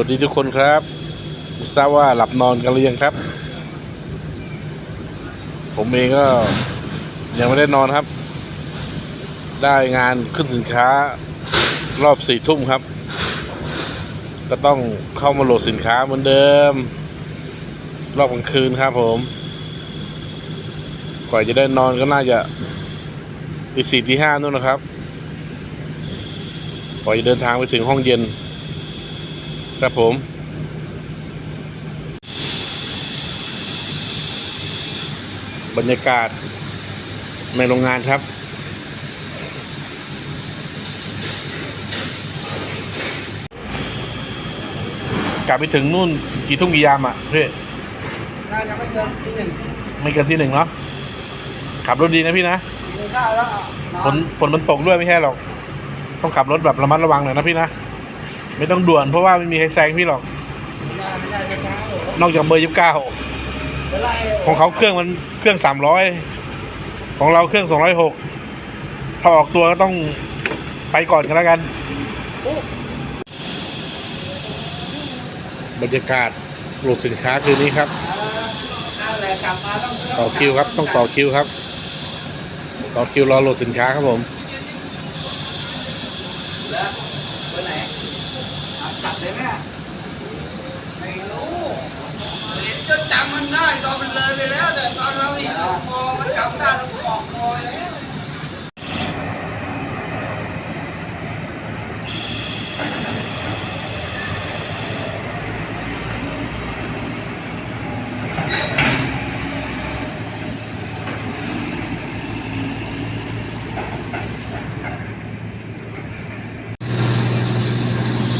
วัสดีทุกคนครับทราบว่าหลับนอนกันหรือยังครับ ผมเองก็ยังไม่ได้นอนครับ ได้งานขึ้นสินค้ารอบสี่ทุ่มครับ ก็ต้องเข้ามาโหลดสินค้าเหมือนเดิม รอบกลางคืนครับผมกว่าจะได้นอนก็น่าจะตีสี่ตีห้านู่นนะครับกว่าจะเดินทางไปถึงห้องเย็น ครับผมบรรยากาศในโรงงานครับ กลับไปถึงนู่นกี่ทุ่มกี่ยามอะพี่น่าจะไม่เกินที่หนึ่งไม่เกินที่หนึ่งเนาะขับรถดีนะพี่นะกินข้าวแล้วอะนอฝนฝนมันตกด้วยไม่ใช่หรอก ต้องขับรถแบบระมัดระวังหน่อยนะพี่นะ ไม่ต้องด่วนเพราะว่าไม่มีใครแซงพี่หรอก นอกจากเบอร์ยี่สิบเก้าของเขาเครื่องมันเครื่องสามร้อยของเราเครื่องสองร้อยหกถ้าออกตัวก็ต้องไปก่อนกันแล้วกัน บรรยากาศโหลดสินค้าคืนนี้ครับต่อคิวครับ ต้องต่อคิวครับ ต่อคิวรอโหลดสินค้าครับผม แล้วไปไหนเอากลับเลยไหมอะไม่รู้ เห็นจำมันได้ตอนมันเลยไปแล้ว แต่ตอนเราเห็นเรามองมันจำได้เราออกคอยแล้ว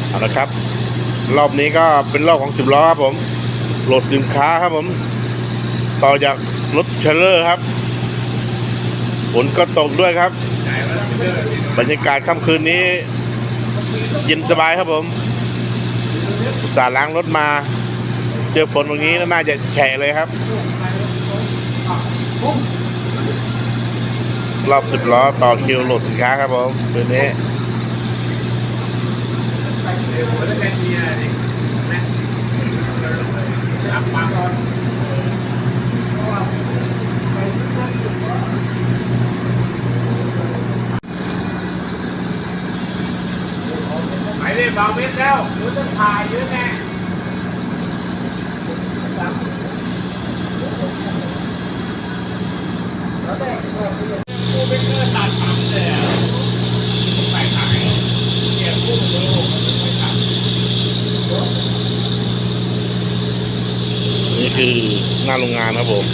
เอาละครับ รอบนี้ก็เป็นรอบของสิบล้อครับผม โหลดสินค้าครับผม ต่อจากรถเทรลเลอร์ครับ ฝนก็ตกด้วยครับ บรรยากาศค่ำคืนนี้ เย็นสบายครับผมสาล้างรถมา เจอฝนแบบนี้น่าจะแฉะเลยครับรอบสิบล้อต่อคิวโหลดสินค้าครับผมคืนนี้ ไปเลยบางเม็ดแล้วเดี๋ยวต้องถ่ายเยอะแน่กูเป็นเนื้อตัดถังเลยอะไปขายเก็บกุ้งเลยผมไปขายนี่คือหน้าโรงงานครับผม